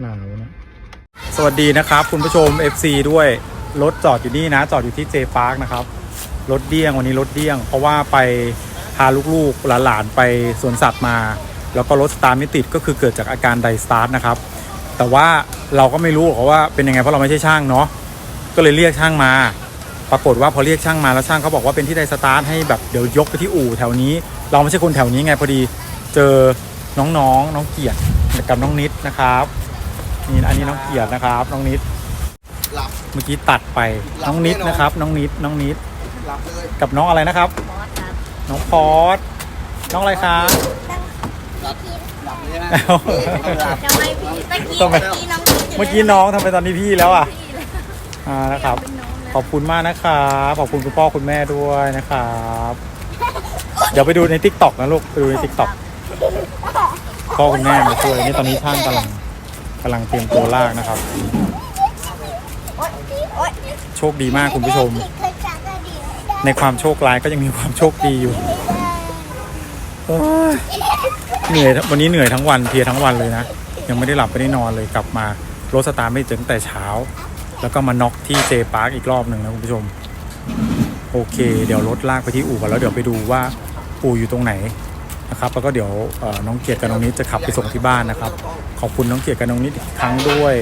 หนาวนะ สวัสดีนะครับ คุณผู้ชม FC ด้วย รถจอดอยู่นี่นะ จอดอยู่ที่เจพาร์คนะครับ รถเดี้ยงวันนี้รถเดี้ยง เพราะว่าไปพาลูกๆหลานๆไปสวนสัตว์มา แล้วก็รถสตาร์ทไม่ติดก็คือเกิดจากอาการไดสตาร์ทนะครับ แต่ว่าเราก็ไม่รู้หรอกว่าเป็นยังไงเพราะเราไม่ใช่ช่างเนาะก็เลยเรียกช่างมา ปรากฏว่าพอเรียกช่างมาแล้วช่างเขาบอกว่าเป็นที่ไดสตาร์ทให้แบบเดี๋ยวยกไปที่อู่แถวนี้ เราไม่ใช่คนแถวนี้ไงพอดีเจอน้องๆน้องเกียรติกับน้องนิดนะครับ นี่อันนี้น้องเกียรตินะครับ น้องนิด หลับ เมื่อกี้ตัดไปหลับน้องนิดแน่นอนนะครับ น้องนิด น้องนิด หลับเลย กับน้องอะไรนะครับน้องพอสน้องอะไรครับหลับหลับเลยนะเอ้าหลับทำไมพี่ตะกี้ทำไมตะกี้น้องเมื่อกี้น้องทำไมตอนนี้พี่แล้วอะ พี่เลยอ่านะครับ เป็นน้องเลยขอบคุณมากนะครับขอบคุณคุณพ่อคุณแม่ด้วยนะครับ เดี๋ยวไปดูในทิกตอกนะลูก ไปดูในทิกตอกพ่อคุณแม่มาช่วยนี่ตอนนี้ช่างกำลัง กำลังเตรียมตัวลากนะครับ โชคดีมากคุณผู้ชม ในความโชคร้ายก็ยังมีความโชคดีอยู่เหนื่อยวันนี้เหนื่อยทั้งวันเพลียทั้งวันเลยนะ ยังไม่ได้หลับไม่ได้นอนเลยกลับมารถสตาร์ไม่เจอตั้งแต่เช้า แล้วก็มาน็อกที่เจพาร์คอีกรอบหนึ่งนะคุณผู้ชม โอเค เดี๋ยวรถลากไปที่อู่ก่อนแล้วเดี๋ยวไปดูว่าอู่อยู่ตรงไหน นะครับแล้วก็เดี๋ยวน้องเกียรติกับน้องนิดจะขับไปส่งที่บ้านนะครับ ขอบคุณน้องเกียรติกับน้องนิดอีกครั้งด้วย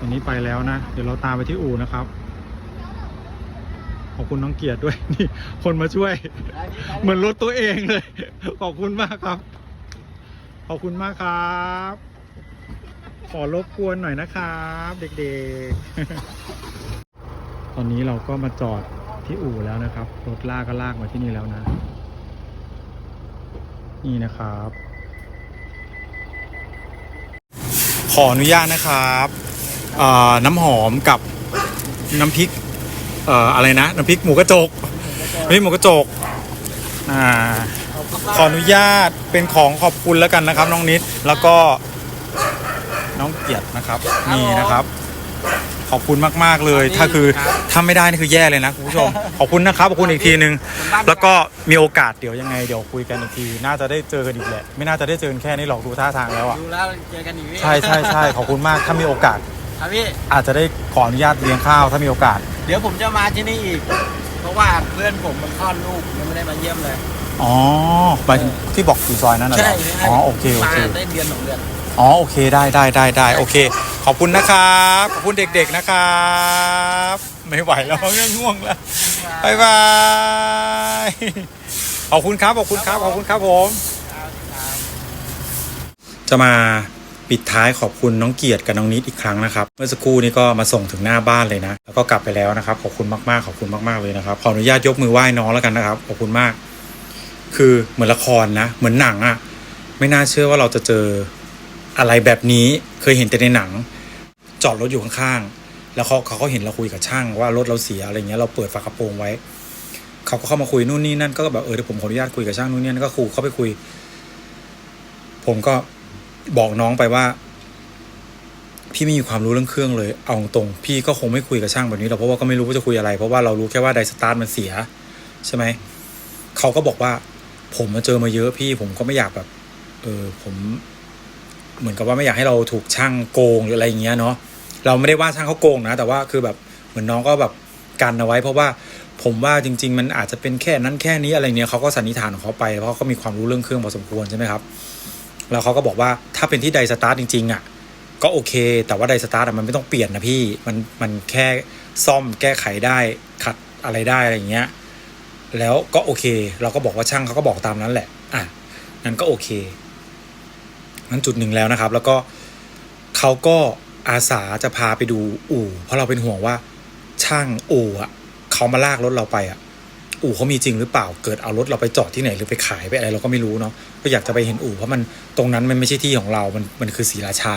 อันนี้ไปแล้วนะ เดี๋ยวเราตามไปที่อู่นะครับ ขอบคุณน้องเกียรติด้วยนี่คนมาช่วย เหมือนรถตัวเองเลย ขอบคุณมากครับ ขอบคุณมากครับ ขอรบกวนหน่อยนะครับ เด็กๆ ตอนนี้เราก็มาจอด ที่อู่แล้วนะครับ รถลากก็ลากมาที่นี่แล้วนะ นี่นะครับ ขออนุญาตนะครับน้ำหอมกับน้ำพริกออะไรนะ น้ำพริกหมูกระจกน้ำพริกหมูกระจกอ่าขออนุญาตเป็นของขอบคุณแล้วกันนะครับ น้องนิดแล้วก็น้องเกียรตินะครับ นี่นะครับ ขอบคุณมากๆเลย ถ้าคือถ้าไม่ได้นี่คือแย่เลยนะคุณผู้ชม ขอบคุณนะครับขอบคุณอีกทีนึง แล้วก็มีโอกาสเดี๋ยวยังไงเดี๋ยวคุยกันอีกที น่าจะได้เจอกันอีกแหละ ไม่น่าจะได้เจอกันแค่นี้หรอกดูท่าทางแล้วอะดูแล้วเจอกันอีกพี่ใช่ใช่ใช่ขอบคุณมากถ้ามีโอกาสครับพี่อาจจะได้ขออนุญาตเลี้ยงข้าวถ้ามีโอกาส เดี๋ยวผมจะมาที่นี่อีก เพราะว่าเพื่อนผมมันคลอดลูกยังไม่ได้มาเยี่ยมเลยอ๋อหมายถึงที่บอกอยู่ซอยนั้นน่ะเหรใช่อใช่อ๋อโอเคโอมาเคได้เดือนสองเดือนอ๋อโอเคได้ได้ได้ได้โอเค ขอบคุณนะครับ ขอบคุณเด็กๆนะครับ ไม่ไหวแล้วเรื่องง่วงแล้วบายบายขอบคุณครับ ขอบคุณครับ ขอบคุณครับผม จะมาปิดท้ายขอบคุณน้องเกียรติกับน้องนิดอีกครั้งนะครับ เมื่อสักครู่นี้ก็มาส่งถึงหน้าบ้านเลยนะ แล้วก็กลับไปแล้วนะครับ ขอบคุณมากๆ ขอบคุณมากๆเลยนะครับ ขออนุญาตยกมือไหว้น้องแล้วกันนะครับ ขอบคุณมาก คือเหมือนละครนะ เหมือนหนังอะไม่น่าเชื่อว่าเราจะเจอ อะไรแบบนี้เคยเห็นแต่ในหนัง จอดรถอยู่ข้างๆแล้วเขาเขาก็เห็นเราคุยกับช่างว่ารถเราเสียอะไรเงี้ยเราเปิดฝากระโปรงไว้ เขาก็เข้ามาคุยนู่นนี่นั่นก็แบบเออเดี๋ยวผมขออนุญาตคุยกับช่างนู่นนี่นั่นก็คุยเข้าไปคุย ผมก็บอกน้องไปว่า พี่ไม่มีความรู้เรื่องเครื่องเลย เอาตรงพี่ก็คงไม่คุยกับช่างแบบนี้หรอกเพราะว่าก็ไม่รู้ว่าจะคุยอะไร เพราะว่าเรารู้แค่ว่าไดสตาร์ทมันเสีย ใช่ไหมเขาก็บอกว่า ผมมาเจอมาเยอะพี่ผมก็ไม่อยากแบบ เออผม เหมือนกับว่าไม่อยากให้เราถูกช่างโกงหรืออะไรอย่างเงี้ยเนาะเราไม่ได้ว่าช่างเขาโกงนะ แต่ว่าคือแบบเหมือนน้องก็แบบกันเอาไว้ เพราะว่าผมว่าจริง ๆ มันอาจจะเป็นแค่นั้นแค่นี้อะไรเนี้ยเขาก็สันนิษฐานของเขาไปเพราะเขามีความรู้เรื่องเครื่องพอสมควรใช่ไหมครับแล้วเขาก็บอกว่าถ้าเป็นที่ไดสตาร์ทจริงๆอะก็โอเค แต่ว่าไดสตาร์ทมันไม่ต้องเปลี่ยนนะพี่มันมันแค่ซ่อมแก้ไขได้ขัดอะไรได้อะไรเงี้ยแล้วก็โอเค เราก็บอกว่าช่างเขาก็บอกตามนั้นแหละอะนั้นก็โอเค นั้นจุดหนึ่งแล้วนะครับ แล้วก็เขาก็อาสาจะพาไปดูอู่ เพราะเราเป็นห่วงว่าช่างอู่อะเขามาลากรถเราไปอะ อู่เขามีจริงหรือเปล่าเกิดเอารถเราไปจอดที่ไหนหรือไปขายไปอะไรเราก็ไม่รู้เนาะก็อยากจะไปเห็นอู่เพราะมันตรงนั้นมันไม่ใช่ที่ของเรามันมันคือศรีราชา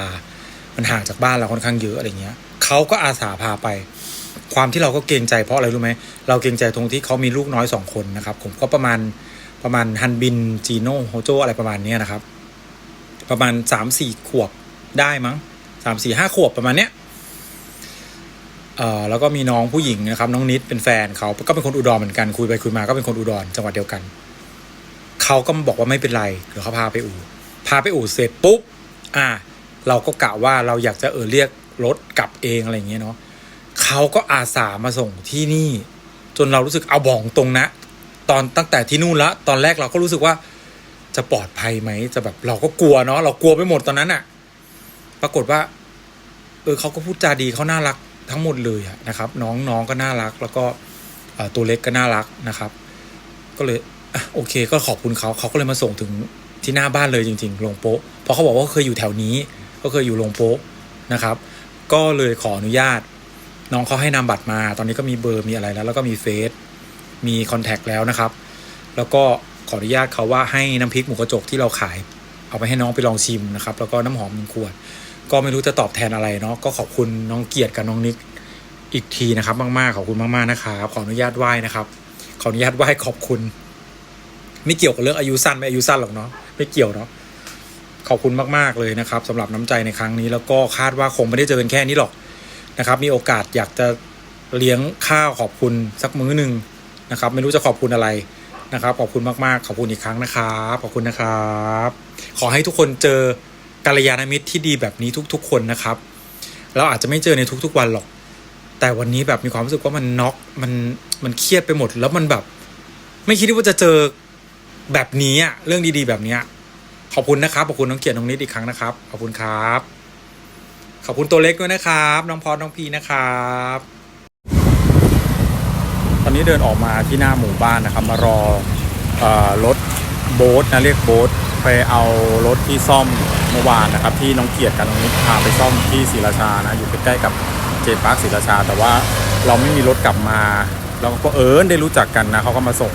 มันห่างจากบ้านเราค่อนข้างเยอะอะไรเงี้ยเขาก็อาสาพาไป ความที่เราก็เกรงใจเพราะอะไรรู้ไหมเราเกรงใจตรงที่เขามีลูกน้อยสองคนนะครับ ผมก็ประมาณประมาณฮันบินจีโน่โฮโจอะไรประมาณนี้นะครับ ประมาณสามสี่ขวบได้มั้งสามสี่ห้าขวบประมาณเนี้ยเอ่อแล้วก็มีน้องผู้หญิงนะครับ น้องนิดเป็นแฟนเขาก็เป็นคนอุดรเหมือนกันคุยไปคุยมาก็เป็นคนอุดรจังหวัดเดียวกันเขาก็บอกว่าไม่เป็นไรเดี๋ยวเขาพาไปอู่พาไปอู่เสร็จปุ๊บอ่า เราก็กะว่าเราอยากจะเออเรียกรถกลับเองอะไรอย่างเงี้ยเนาะเขาก็อาสามาส่งที่นี่ จนเรารู้สึกเอาบอกตรงนะ ตอนตั้งแต่ที่นู่นละ ตอนแรกเราก็รู้สึกว่า จะปลอดภัยไหมจะแบบเราก็กลัวเนาะเรากลัวไปหมดตอนนั้นอะปรากฏว่า เออเขาก็พูดจาดีเขาน่ารักทั้งหมดเลยอะนะครับ น้องน้องก็น่ารัก แล้วก็ตัวเล็กก็น่ารักนะครับ ก็เลยอโอเค ก็ขอบคุณเขาเขาก็เลยมาส่งถึงที่หน้าบ้านเลยจริงๆโรงโป๊ะเพราะเขาบอกว่าเขาเคยอยู่แถวนี้ ก็เคยอยู่โรงโป๊ะนะครับ ก็เลยขออนุญาต น้องเขาให้นามบัตรมา ตอนนี้ก็มีเบอร์มีอะไรแล้ว แล้วก็มีเฟซมีคอนแทคแล้วนะครับ แล้วก็ ขออนุญาตเขาว่าให้น้ำพริกหมูกระจกที่เราขาย เอาไปให้น้องไปลองชิมนะครับ แล้วก็น้ำหอมหนึ่งขวด ก็ไม่รู้จะตอบแทนอะไรเนาะก็ขอบคุณน้องเกียรติกับน้องนิกอีกทีนะครับ มากๆขอบคุณมากๆนะครับขออนุญาตไหว้นะครับ ขออนุญาตไหว้ขอบคุณ ไม่เกี่ยวกับเรื่องอายุสั้นไม่อายุสั้นหรอกเนาะไม่เกี่ยวเนาะขอบคุณมากๆเลยนะครับสำหรับน้ำใจในครั้งนี้ แล้วก็คาดว่าคงไม่ได้เจอกันแค่นี้หรอกนะครับ มีโอกาสอยากจะเลี้ยงข้าวขอบคุณสักมื้อหนึ่งนะครับ ไม่รู้จะขอบคุณอะไร นะครับ ขอบคุณมากๆ ขอบคุณอีกครั้งนะครับ ขอบคุณนะครับ ขอให้ทุกคนเจอกัลยาณมิตรที่ดีแบบนี้ทุก ๆ คนนะครับ เราอาจจะไม่เจอในทุกๆวันหรอก แต่วันนี้แบบมีความรู้สึกว่ามันน็อกมันมันเครียดไปหมด แล้วมันแบบ ไม่คิดว่าจะเจอแบบนี้อะเรื่องดีๆแบบเนี้ยขอบคุณนะครับ ขอบคุณน้องเกียรติน้องนิดอีกครั้งนะครับ ขอบคุณครับ ขอบคุณตัวเล็กด้วยนะครับ น้องพอน้องพีนะครับ ตอนนี้เดินออกมาที่หน้าหมู่บ้านนะครับ มารออรถโบ๊ทนะเรียกโบ๊ทไปเอารถที่ซ่อมเมื่อวานนะครับ ที่น้องเกียรติกับน้องนิดพาไปซ่อมที่ศรีราชานะอยู่ใกล้ๆกับเจพาร์คศรีราชา แต่ว่าเราไม่มีรถกลับมา เราก็เอิญได้รู้จักกันนะเขาก็มาส่ง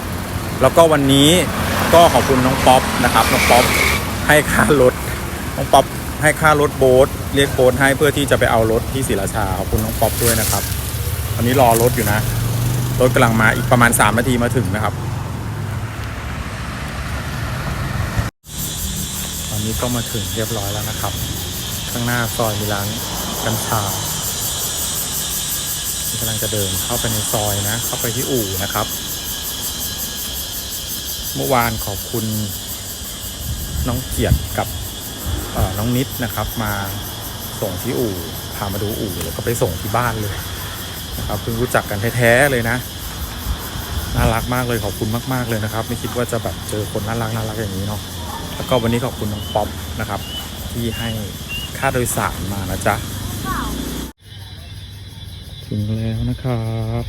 แล้วก็วันนี้ก็ขอบคุณน้องป๊อปนะครับน้องป๊อปให้ค่ารถน้องป๊อปให้ค่ารถโบ๊ทเรียกโบ๊ทให้เพื่อที่จะไปเอารถที่ศรีราชาขอบคุณน้องป๊อปด้วยนะครับตอนนี้รอรถอยู่นะ รถกำลังมาอีกประมาณ 3 นาทีมาถึงนะครับ ตอนนี้ก็มาถึงเรียบร้อยแล้วนะครับ ข้างหน้าซอยมีร้านกัญชาที่กำลังจะเดินเข้าไปในซอยนะ เข้าไปที่อู่นะครับ เมื่อวานขอบคุณน้องเกียรติกับน้องนิดนะครับ มาส่งที่อู่พามาดูอู่แล้วก็ไปส่งที่บ้านเลย ครับเพิ่งรู้จักกันแท้ๆเลยนะ น่ารักมากเลยขอบคุณมาก ๆเลยนะครับ ไม่คิดว่าจะแบบเจอคนน่ารักน่ารักอย่างนี้เนาะแล้วก็วันนี้ขอบคุณน้องป๊อปนะครับ ที่ให้ค่าโดยสารมานะจ๊ะถึงแล้วนะครับ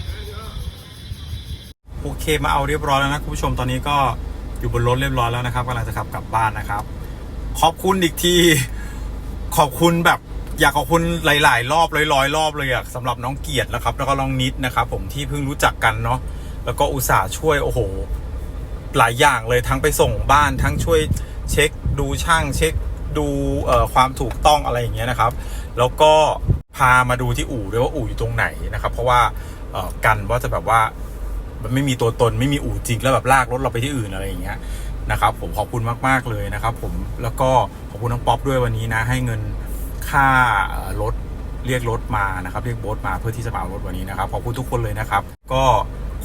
โอเคมาเอาเรียบร้อยแล้วนะคุณผู้ชมตอนนี้ก็อยู่บนรถเรียบร้อยแล้วนะครับกำลังจะขับกลับบ้านนะครับ ขอบคุณอีกทีขอบคุณแบบ อยากขอบคุณหลาย ๆ รอบร้อยๆรอบเลยอะสำหรับน้องเกียรตินะครับ แล้วก็น้องนิดนะครับ ผมที่เพิ่งรู้จักกันเนาะแล้วก็อุตส่าห์ช่วยโอ้โห หลายอย่างเลยทั้งไปส่งบ้านทั้งช่วยเช็คดูช่างเช็คดูความถูกต้องอะไรอย่างเงี้ยนะครับ แล้วก็พามาดูที่อู่ด้วยว่าอู่อยู่ตรงไหนนะครับ เพราะว่ากันว่าจะแบบว่ามันไม่มีตัวตนไม่มีอู่จริงแล้วแบบลากรถเราไปที่อื่นอะไรอย่างเงี้ยนะครับ ผมขอบคุณมาก ๆ เลยนะครับ ผมแล้วก็ขอบคุณน้องป๊อปด้วยวันนี้นะให้เงิน ค่ารถเรียกรถมานะครับเรียกโบ๊ทมาเพื่อที่จะมาเอารถวันนี้นะครับขอบคุณทุกคนเลยนะครับ ก็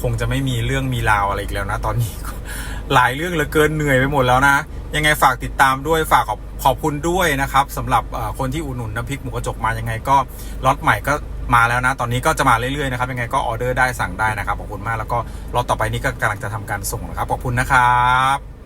คงจะไม่มีเรื่องมีราวอะไรอีกแล้วนะตอนนี้ หลายเรื่องเหลือเกินเหนื่อยไปหมดแล้วนะ ยังไงฝากติดตามด้วยฝากขอบขอบคุณด้วยนะครับสำหรับคนที่อุดหนุนน้ำพริกหมูกระจกมายังไงก็ล็อตใหม่ก็มาแล้วนะ ตอนนี้ก็จะมาเรื่อยๆนะครับยังไงก็ออเดอร์ได้สั่งได้นะครับขอบคุณมากแล้วก็ล็อตต่อไปนี้ก็กำลังจะทำการส่งนะครับขอบคุณนะครับ